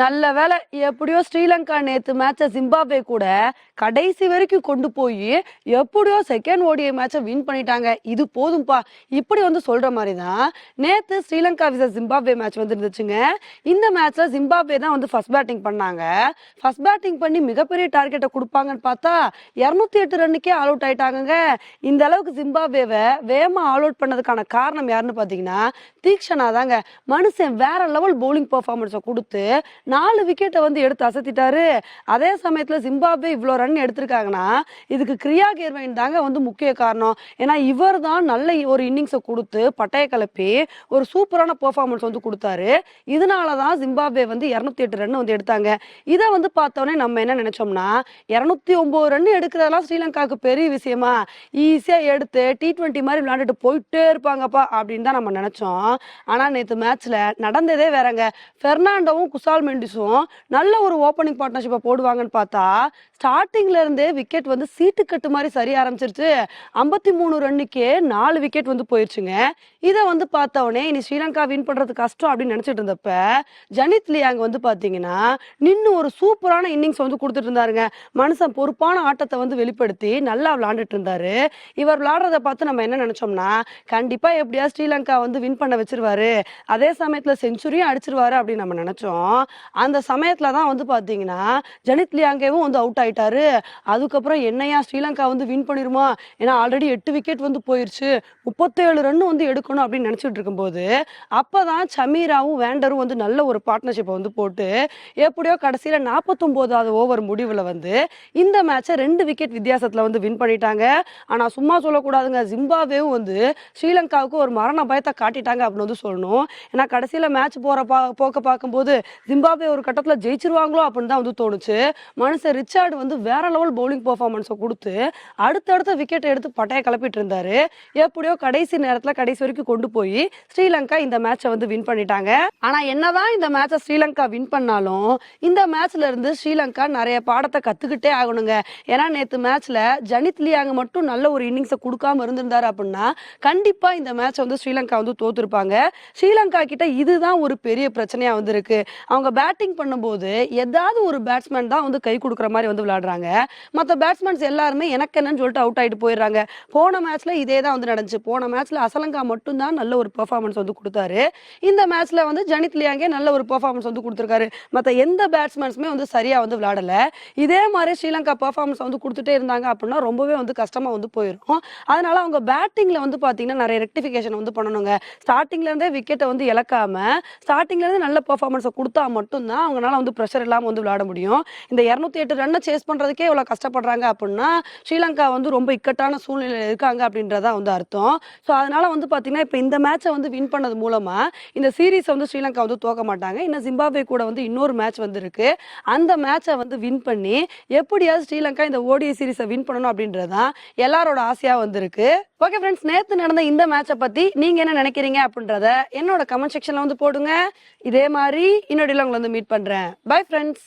நல்ல வேலை எப்படியோ ஸ்ரீலங்கா நேத்து மேட்ச ஜிம்பாப்வே கூட கடைசி வரைக்கும் கொண்டு போய் எப்படியோ செகண்ட் ஓடிஐ மேட்சை வின் பண்ணிட்டாங்க. இது போதும்பா. இப்படி வந்து சொல்ற மாதிரி தான் நேத்து ஸ்ரீலங்கா விசா ஜிம்பாப்வே மேட்ச் வந்து இருந்துச்சுங்க இந்த மேட்ச்ல ஜிம்பாப்வே தான் வந்து ஃபர்ஸ்ட் பேட்டிங் பண்ணாங்க. ஃபர்ஸ்ட் பேட்டிங் பண்ணி மிகப்பெரிய டார்கெட்டை கொடுப்பாங்கன்னு பார்த்தா இரநூத்தி எட்டு ரன்னுக்கே ஆல் அவுட் ஆயிட்டாங்க இந்த அளவுக்கு ஜிம்பாப்வேவை வேகமா ஆல் அவுட் பண்ணதுக்கான காரணம் யாருன்னு பார்த்தீங்கன்னா தீக்ஷனா தாங்க மனுஷன் வேற லெவல் பவுலிங் பெர்ஃபார்மன்ஸை கொடுத்து நாலு விக்கெட்டை வந்து எடுத்து அசத்திட்டாரு. அதே சமயத்தில் ஜிம்பாப்வே இவ்வளோ ரன் எடுத்திருக்காங்கன்னா இதுக்கு கிரியா கேர்வைன் தாங்க வந்து முக்கிய காரணம். ஏன்னா இவர் தான் நல்ல ஒரு இன்னிங்ஸை கொடுத்து பட்டைய கலப்பி ஒரு சூப்பரான பெர்ஃபார்மன்ஸ் வந்து கொடுத்தாரு. இதனால தான் ஜிம்பாப்வே வந்து இரநூத்தி எட்டு ரன் வந்து எடுத்தாங்க. இதை வந்து பார்த்தோன்னே நம்ம என்ன நினைச்சோம்னா இரநூத்தி ஒன்பது ரன் எடுக்கிறதெல்லாம் ஸ்ரீலங்காவுக்கு பெரிய விஷயமா? ஈஸியாக எடுத்து டி ட்வெண்ட்டி மாதிரி விளையாண்டுட்டு போயிட்டே இருப்பாங்கப்பா அப்படின்னு தான் நம்ம நினைச்சோம். ஆனால் நேற்று மேட்ச்ல நடந்ததே வேறங்க. பெர்னாண்டோவும் குசால் மெண்டிஸும் நல்ல ஒரு ஓப்பனிங் பார்ட்னர்ஷிப்பை போடுவாங்கன்னு பார்த்தா ஸ்டார்டிங்ல இருந்தே விக்கெட் வந்து சீட்டு கட்டு மாதிரி சரி ஆரம்பிச்சிருச்சு. ஐம்பத்தி மூணு ரன்னுக்கே நாலு விக்கெட் வந்து போயிருச்சுங்க. இதை வந்து பார்த்தவொடனே இனி ஸ்ரீலங்கா வின் பண்றது கஷ்டம் அப்படின்னு நினைச்சிட்டு இருந்தப்ப ஜனித் லியாங் வந்து பாத்தீங்கன்னா நின்று ஒரு சூப்பரான இன்னிங்ஸ் வந்து கொடுத்துட்டு இருந்தாருங்க. மனுஷன் பொறுப்பான ஆட்டத்தை வந்து வெளிப்படுத்தி நல்லா விளாண்டுட்டு இருந்தாரு. இவர் விளாடுறத பார்த்து நம்ம என்ன நினைச்சோம்னா கண்டிப்பா எப்படியா ஸ்ரீலங்கா வந்து வின் பண்ண வச்சிருவாரு. அதே சமயத்துல செஞ்சுரியும் அடிச்சிருவாரு அப்படின்னு நம்ம நினைச்சோம். அந்த சமயத்துல தான் வந்து பாத்தீங்கன்னா ஜனித் லியாங்கேவும் வந்து அவுட் ஆயிட்டாரு. அதுக்கப்புறம் என்னையா ஸ்ரீலங்கா வந்து வின் பண்ணிருமா? ஏன்னா ஆல்ரெடி எட்டு விக்கெட் வந்து போயிருச்சு. முப்பத்தேழு ரன் வந்து எடுக்கணும் அப்படின்னு நினைச்சிட்டு இருக்கும்போது அப்பதான் சமீராவும் வேண்டரும் வந்து நல்ல ஒரு பார்ட்னர்ஷிப்பை வந்து போட்டு எப்படியோ கடைசியில நாற்பத்தொன்பதாவது ஓவர் முடிவுல வந்து இந்த மேட்சை ரெண்டு விக்கெட் வித்தியாசத்துல வந்து வின் பண்ணிட்டாங்க. ஆனா சும்மா சொல்லக்கூடாதுங்க. ஜிம்பாவேவும் வந்து ஸ்ரீலங்காவுக்கு ஒரு மரண பயத்தை காட்டிட்டாங்க அப்படின்னு வந்து சொல்லணும். ஏன்னா கடைசியில மேட்ச் போற பா போக்க பார்க்கும்போது ஜிம்பாப்வே ஒரு கட்டத்தில் ஜெயிச்சிருவாங்களோ அப்படின்னு தான் வந்து தோணுச்சு. மனுஷன் ரிச்சார்டு வந்து வேற லெவல் பவுலிங் பர்ஃபார்மன்ஸை கொடுத்து அடுத்தடுத்த விக்கெட் எடுத்து பட்டையை கிளப்பிட்டு இருந்தாரு. எப்படியோ கடைசி நேரத்தில் கடைசி வரைக்கும் கொண்டு போய் ஸ்ரீலங்கா இந்த மேட்சை வந்து வின் பண்ணிட்டாங்க. ஆனால் என்னதான் இந்த மேட்சை ஸ்ரீலங்கா வின் பண்ணாலும் இந்த மேட்ச்ல இருந்து ஸ்ரீலங்கா நிறைய பாடத்தை கற்றுக்கிட்டே ஆகணுங்க. ஏன்னா நேற்று மேட்ச்ல ஜனித் லியாங்க மட்டும் நல்ல ஒரு இன்னிங்ஸை கொடுக்காம இருந்திருந்தாரு அப்படின்னா கண்டிப்பாக இந்த மேட்சை வந்து ஸ்ரீலங்கா வந்து தோத்துருப்பாங்க. ஸ்ரீலங்கா கிட்ட இதுதான் ஒரு பெரிய பிரச்சனையாக வந்து இருக்கு அவங்க பேட்டிங் பண்ணும்போது ஏதாவது ஒரு பேட்ஸ்மேன் தான் வந்து கை கொடுக்குற மாதிரி வந்து விளையாடுறாங்க. மற்ற பேட்ஸ்மேன்ஸ் எல்லாருமே எனக்கு என்னன்னு சொல்லிட்டு அவுட் ஆகிட்டு போயிடுறாங்க. போன மேட்ச்ல இதே தான் வந்து நடந்துச்சு. போன மேட்ச்ல அசலங்கா மட்டும் தான் நல்ல ஒரு பெர்ஃபார்மன்ஸ் வந்து கொடுத்தாரு. இந்த மேட்ச்ல வந்து ஜனித் லியாங்கே நல்ல ஒரு பெர்ஃபார்மன்ஸ் வந்து கொடுத்துருக்காரு. மற்ற எந்த பேட்ஸ்மேன்ஸுமே வந்து சரியா வந்து விளையாடல. இதே மாதிரி ஸ்ரீலங்கா பெர்ஃபார்மன்ஸ் வந்து கொடுத்துட்டே இருந்தாங்க அப்படின்னா ரொம்பவே வந்து கஷ்டமா வந்து போயிடும் அதனால அவங்க பேட்டிங்ல வந்து பாத்தீங்கன்னா நிறைய ரெக்டிஃபிகேஷன் வந்து பண்ணணுங்க. ஸ்டார்டிங்ல இருந்தே விக்கெட்டை வந்து இழக்காம ஸ்டார்டிங்ல இருந்து நல்ல பெர்ஃபார்மன்ஸை கொடுத்தா மட்டும் மட்டும்தான் அவங்களால வந்து ப்ரெஷர் இல்லாமல் வந்து விளையாட முடியும். இந்த இரநூத்தி எட்டு ரன்னை சேஸ் பண்றதுக்கே இவ்வளோ கஷ்டப்படுறாங்க அப்படின்னா ஸ்ரீலங்கா வந்து ரொம்ப இக்கட்டான சூழ்நிலையில் இருக்காங்க அப்படின்றதான் வந்து அர்த்தம். ஸோ அதனால வந்து பாத்தீங்கன்னா இப்போ இந்த மேட்சை வந்து வின் பண்ணது மூலமாக இந்த சீரீஸை வந்து ஸ்ரீலங்கா வந்து தோக்க மாட்டாங்க. இன்னும் ஜிம்பாப்வே கூட வந்து இன்னொரு மேட்ச் வந்து இருக்கு அந்த மேட்சை வந்து வின் பண்ணி எப்படியாவது ஸ்ரீலங்கா இந்த ஓடிஐ சீரீஸை வின் பண்ணணும் அப்படின்றதான் எல்லாரோட ஆசையாக வந்திருக்கு. ஓகே ஃப்ரெண்ட்ஸ் நேற்று நடந்த இந்த மேட்சை பற்றி நீங்க என்ன நினைக்கிறீங்க அப்படின்றத என்னோட கமெண்ட் செக்ஷன்ல வந்து போடுங்க. இதே மாதிரி இன்னொரு உங்களை வந்து மீட் பண்றேன். Bye friends